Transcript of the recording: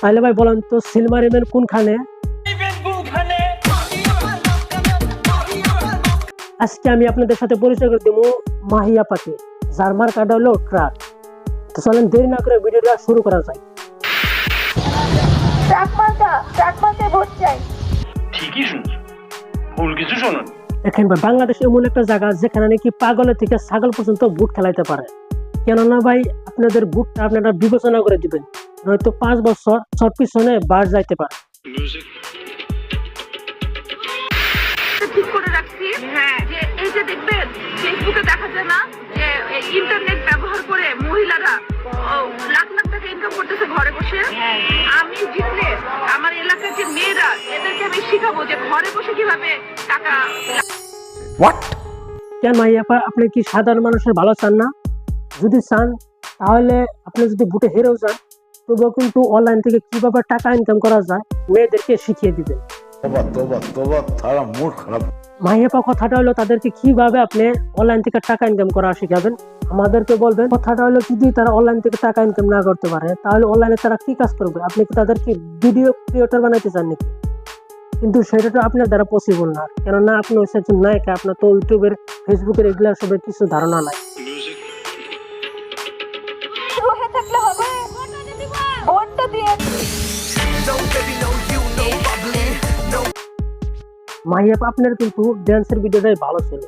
তাহলে ভাই বলেন তো কোনখানে? আজকে আমি আপনাদের সাথে পরিচয় করে দেবো মাহিয়া পাকে যার মার্কাটা হলো ট্রাক। তো চলেন দেরি না করে ভিডিওটা শুরু করা যায় দেখেন ভাই বাংলাদেশ এমন একটা জায়গা যেখানে নাকি পাগলের থেকে ছাগল পর্যন্ত বুট খেলাইতে পারে। কেননা ভাই আপনাদের বুটটা আপনারা বিবেচনা করে দিবেন। নয়তো পাঁচ বছর সব পিছনে বার যাইতে পারে। ঠিক করে রাখছি হ্যাঁ। যে এই যে দেখবেন ফেসবুকে দেখা যায় না যে ইন্টারনেট ব্যবহার করে মহিলারা লাখ লাখ টাকা ইনকাম করতেছে ঘরে বসে। আমি জিতলে আমার এলাকার যে মেয়েরা এদেরকে আমি শিখাবো যে ঘরে বসে কীভাবে টাকা কেন মাইয়াপা আপনি কি সাধারণ মানুষের ভালো চান না? যদি চান তাহলে আপনি যদি বুটে হেরেও যান তবুও কিন্তু অনলাইন থেকে কীভাবে টাকা ইনকাম করা যায় মেয়েদেরকে শিখিয়ে দিবেন কথাটা হলো তাদেরকে কীভাবে আপনি অনলাইন থেকে টাকা ইনকাম করা শিখাবেন? আমাদেরকে বলবেন কথাটা হলো যদি তারা অনলাইন থেকে টাকা ইনকাম না করতে পারে তাহলে অনলাইনে তারা কি কাজ করবে? আপনি কি তাদেরকে ভিডিও ক্রিয়েটর বানাইতে চান নাকি? কিন্তু সেটা তো আপনার দ্বারা পসিবল না। কেননা আপনি একজন নায়িকা আপনার তো ইউটিউবের ফেসবুকের এগুলো সবের কিছু ধারণা নাই। মাহিয়াপা আপনার কিন্তু ড্যান্সের ভিডিওটাই ভালো ছিল।